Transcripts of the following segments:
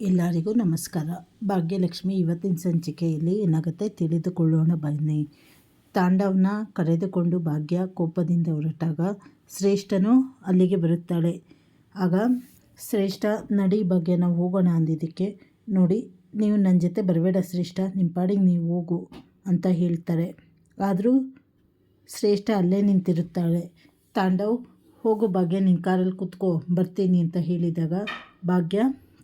ಎಲ್ಲರಿಗೂ ನಮಸ್ಕಾರ. ಭಾಗ್ಯಲಕ್ಷ್ಮಿ ಇವತ್ತಿನ ಸಂಚಿಕೆಯಲ್ಲಿ ಏನಾಗುತ್ತೆ ತಿಳಿದುಕೊಳ್ಳೋಣ ಬನ್ನಿ. ತಾಂಡವನ ಕರೆದುಕೊಂಡು ಭಾಗ್ಯ ಕೋಪದಿಂದ ಹೊರಟಾಗ ಶ್ರೇಷ್ಠನು ಅಲ್ಲಿಗೆ ಬರುತ್ತಾಳೆ. ಆಗ ಶ್ರೇಷ್ಠ, ನಡಿ ಬಗ್ಗೆ ನಾವು ಹೋಗೋಣ ಅಂದಿದ್ದಕ್ಕೆ, ನೋಡಿ, ನೀವು ನನ್ನ ಜೊತೆ ಬರಬೇಡ ಶ್ರೇಷ್ಠ ನಿಮ್ಮ ಪಾಡಿಗೆ ನೀವು ಹೋಗು ಅಂತ ಹೇಳ್ತಾರೆ. ಆದರೂ ಶ್ರೇಷ್ಠ ಅಲ್ಲೇ ನಿಂತಿರುತ್ತಾಳೆ. ತಾಂಡವ್, ಹೋಗು ಭಾಗ್ಯ ನಿನ್ನ ಕಾರಲ್ಲಿ ಕೂತ್ಕೋ, ಬರ್ತೀನಿ ಅಂತ ಹೇಳಿದಾಗ ಭಾಗ್ಯ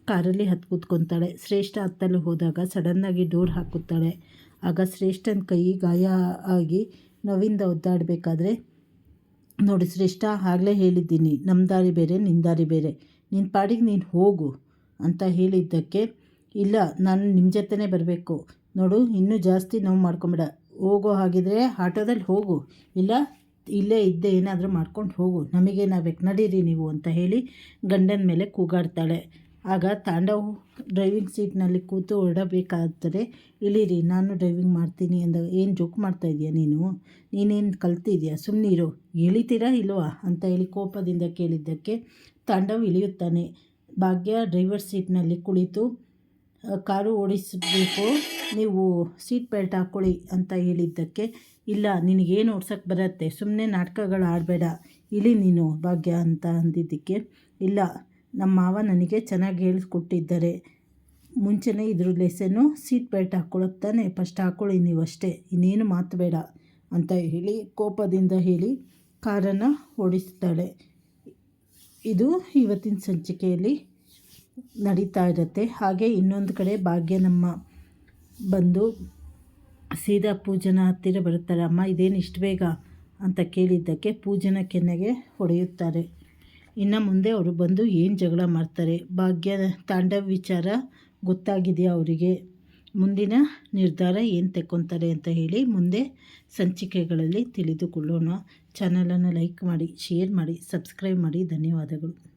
ಕಾರಲ್ಲಿ ಹತ್ತು ಕೂತ್ಕೊತಾಳೆ. ಶ್ರೇಷ್ಠ ಹತ್ತಲು ಹೋದಾಗ ಸಡನ್ನಾಗಿ ಡೋರ್ ಹಾಕುತ್ತಾಳೆ. ಆಗ ಶ್ರೇಷ್ಠನ ಕೈ ಗಾಯ ಆಗಿ ನೋವಿಂದ ಒದ್ದಾಡಬೇಕಾದ್ರೆ, ನೋಡಿ ಶ್ರೇಷ್ಠ, ಆಗಲೇ ಹೇಳಿದ್ದೀನಿ. ನಮ್ಮ ದಾರಿ ಬೇರೆ ನಿನ್ನ ದಾರಿ ಬೇರೆ. ನಿನ್ನ ಪಾಡಿಗೆ ನೀನು ಹೋಗು ಅಂತ ಹೇಳಿದ್ದಕ್ಕೆ, ಇಲ್ಲ, ನಾನು ನಿಮ್ಮ ಜೊತೆನೇ ಬರಬೇಕು. ನೋಡು, ಇನ್ನೂ ಜಾಸ್ತಿ ನೋವು ಮಾಡ್ಕೊಂಬೇಡ. ಹೋಗೋ ಹಾಗಿದ್ರೆ ಆಟೋದಲ್ಲಿ ಹೋಗು. ಇಲ್ಲ, ಇಲ್ಲೇ ಇದ್ದೆ ಏನಾದರೂ ಮಾಡ್ಕೊಂಡು ಹೋಗು. ನಮಗೇನಾಗಬೇಕು, ನಡೀರಿ ನೀವು ಅಂತ ಹೇಳಿ ಗಂಡನ ಮೇಲೆ ಕೂಗಾಡ್ತಾಳೆ. ಆಗ ತಾಂಡವ್ ಡ್ರೈವಿಂಗ್ ಸೀಟ್ನಲ್ಲಿ ಕೂತು ಹೊರಡಬೇಕಾದರೆ ಇಳಿರಿ, ನಾನು ಡ್ರೈವಿಂಗ್ ಮಾಡ್ತೀನಿ ಅಂದ ಏನು ಜೋಕ್ ಮಾಡ್ತಾಯಿದ್ಯಾ ನೀನು? ನೀನೇನು ಕಲ್ತಿದ್ಯಾ? ಸುಮ್ಮನಿರು ಇಳಿತೀರಾ ಇಲ್ವಾ? ಅಂತ ಹೇಳಿ ಕೋಪದಿಂದ ಕೇಳಿದ್ದಕ್ಕೆ ತಾಂಡವ್ ಇಳಿಯುತ್ತಾನೆ. ಭಾಗ್ಯ ಡ್ರೈವರ್ ಸೀಟ್ನಲ್ಲಿ ಕುಳಿತು ಕಾರು ಓಡಿಸಬೇಕು, ನೀವು ಸೀಟ್ ಬೆಲ್ಟ್ ಹಾಕ್ಕೊಳ್ಳಿ ಅಂತ ಹೇಳಿದ್ದಕ್ಕೆ, ಇಲ್ಲ, ನಿನಗೇನು ಓಡ್ಸೋಕ್ಕೆ ಬರುತ್ತೆ? ಸುಮ್ಮನೆ ನಾಟಕಗಳು ಆಡಬೇಡ. ಇಳಿ ನೀನು, ಭಾಗ್ಯ ಅಂತ ಅಂದಿದ್ದಕ್ಕೆ, ಇಲ್ಲ ನಮ್ಮ ಮಾವ ನನಗೆ ಚೆನ್ನಾಗಿ ಹೇಳಿಕೊಟ್ಟಿದ್ದಾರೆ. ಮುಂಚೆನೇ ಇದ್ರ ಲೆಸನ್ನು ಸೀಟ್ ಬೆಲ್ಟ್ ಹಾಕ್ಕೊಳ್ಳೋಕೆ ತಾನೆ ಫಸ್ಟ್ ಹಾಕ್ಕೊಳ್ಳಿ ನೀವು ಅಷ್ಟೇ, ಇನ್ನೇನು ಮಾತು ಬೇಡ ಅಂತ ಹೇಳಿ, ಕೋಪದಿಂದ ಹೇಳಿ ಕಾರನ್ನು ಓಡಿಸ್ತಾಳೆ. ಇದು ಇವತ್ತಿನ ಸಂಚಿಕೆಯಲ್ಲಿ ನಡೀತಾ ಇರುತ್ತೆ. ಹಾಗೆ ಇನ್ನೊಂದು ಕಡೆ ಭಾಗ್ಯ ನಮ್ಮ ಬಂದು ಸೀದಾ ಪೂಜನ ಹತ್ತಿರ ಬರುತ್ತಾರೆ ಅಮ್ಮ, ಇದೇನು ಇಷ್ಟು ಬೇಗ? ಅಂತ ಕೇಳಿದ್ದಕ್ಕೆ ಪೂಜನ ಕೆನ್ನೆಗೆ ಹೊಡೆಯುತ್ತಾರೆ. ಇನ್ನು ಮುಂದೆ ಅವರು ಬಂದು ಏನು ಜಗಳ ಮಾಡ್ತಾರೆ? ಭಾಗ್ಯ ತಾಂಡವ ವಿಚಾರ ಗೊತ್ತಾಗಿದೆಯಾ ಅವರಿಗೆ? ಮುಂದಿನ ನಿರ್ಧಾರ ಏನು ತೆಕ್ಕೊತಾರೆ ಅಂತ ಹೇಳಿ ಮುಂದೆ ಸಂಚಿಕೆಗಳಲ್ಲಿ ತಿಳಿದುಕೊಳ್ಳೋಣ. ಚಾನಲನ್ನು ಲೈಕ್ ಮಾಡಿ, ಶೇರ್ ಮಾಡಿ, ಸಬ್ಸ್ಕ್ರೈಬ್ ಮಾಡಿ. ಧನ್ಯವಾದಗಳು.